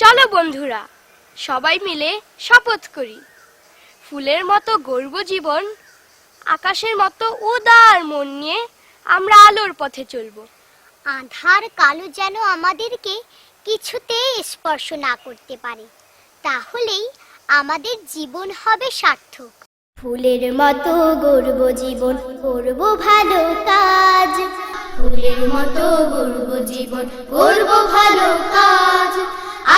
চলো বন্ধুরা সবাই মিলে শপথ করি। ফুলের মতো গর্ব জীবন আকাশের মতো উদার মন নিয়ে আমরা আলোর পথে চলবো। আধার কালো যেন আমাদেরকে কিছুতেই স্পর্শ না করতে পারে। তাহলেই আমাদের জীবন হবে সার্থক। ফুলের মতো গর্ব জীবন করব ভালো কাজ। ফুলের মতো গর্ব জীবন করব ভালো কাজ।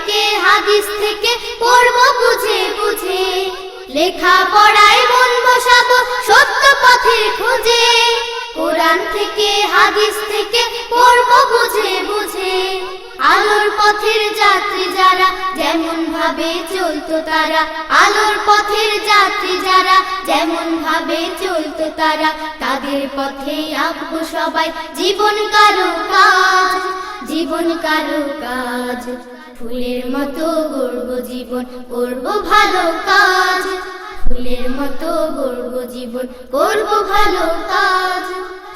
থেকে হাদিস থেকে পড়ব বুঝে বুঝে। লেখা পড়ায় মন বসাবো সত্য পথের খোঁজে। কোরআন থেকে, হাদিস থেকে পড়ব বুঝে বুঝে। আলোর পথের যাত্রী যারা, যেমন ভাবে চলতো তারা। আলোর পথের যাত্রী যারা, যেমন ভাবে চলতো তারা। তাদের পথে আঁকবো সবাই জীবন কারও কাজ জীবন কারও কাজ ফুলের মতো গর্ব জীবন, করব ভালো কাজ। ফুলের মতো গর্ব জীবন, করব ভালো কাজ।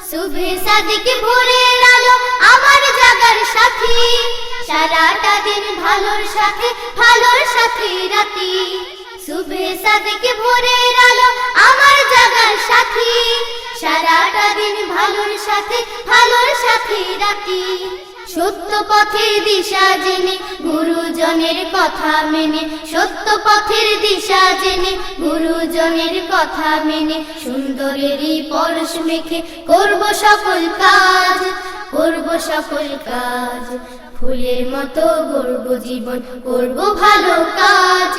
শুভে সাদিকে ভোরের আলো, আমার জাগার সাথী। সারাটা দিন ভালোর সাথে ভালোর সাথে রাতি। শুভে সাদিকে ভোরের আলো, আমার জাগার সাথী। সারাটা দিন ভালোর সাথে ভালোর সাথে রাতি। সত্য পথের দিশা জেনে, গুরুজনের কথা মেনে। সত্য পথের দিশা জেনে, গুরুজনের কথা মেনে। সুন্দরেরই পরশ মেখে করব সকল কাজ, করব সকল কাজ। ফুলের মতো গর্ব জীবন, করব ভালো কাজ।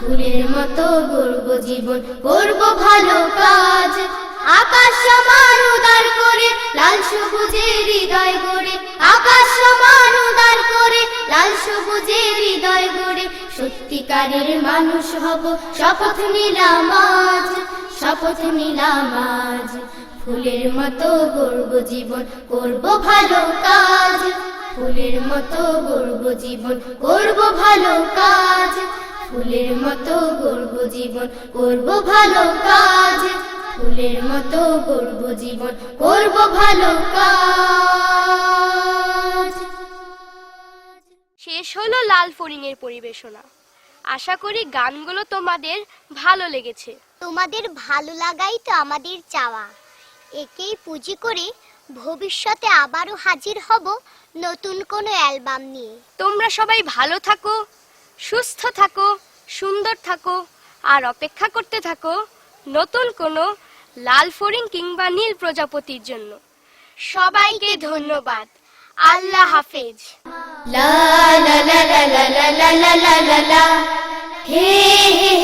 ফুলের মতো গর্ব জীবন, করব ভালো কাজ। আকাশ সমান উদার করে, লাল সবুজে হৃদয় গড়ে। আকাশ সমান উদার করে, লাল সবুজে হৃদয় গড়ে। সত্যিকারের মানুষ হব, শপথ নিলাম আজ, শপথ নিলাম আজ। ফুলের মতো গর্ব জীবন, করব ভালো কাজ। ফুলের মতো গর্ব জীবন, করব ভালো কাজ। ফুলের মতো গর্ব জীবন, করব ভালো কাজ। ফুলের মতো গর্ব জীবন করব ভালো কাজ। শেষ হলো লাল ফরিংয়ের পরিবেশনা। আশা করি গানগুলো তোমাদের ভালো লেগেছে। তোমাদের ভালো লাগাই তো আমাদের চাওয়া। একেই পুঁজি করে ভবিষ্যতে আবারও হাজির হব নতুন কোনো অ্যালবাম নিয়ে। তোমরা সবাই ভালো থাকো সুস্থ থাকো সুন্দর থাকো আর অপেক্ষা করতে থাকো নতুন কোনো লাল ফরিং কিংবা নীল প্রজাপতির জন্য সবাইকে ধন্যবাদ আল্লাহ হাফেজ লা লা লা লা লা লা লা লা লা হে হে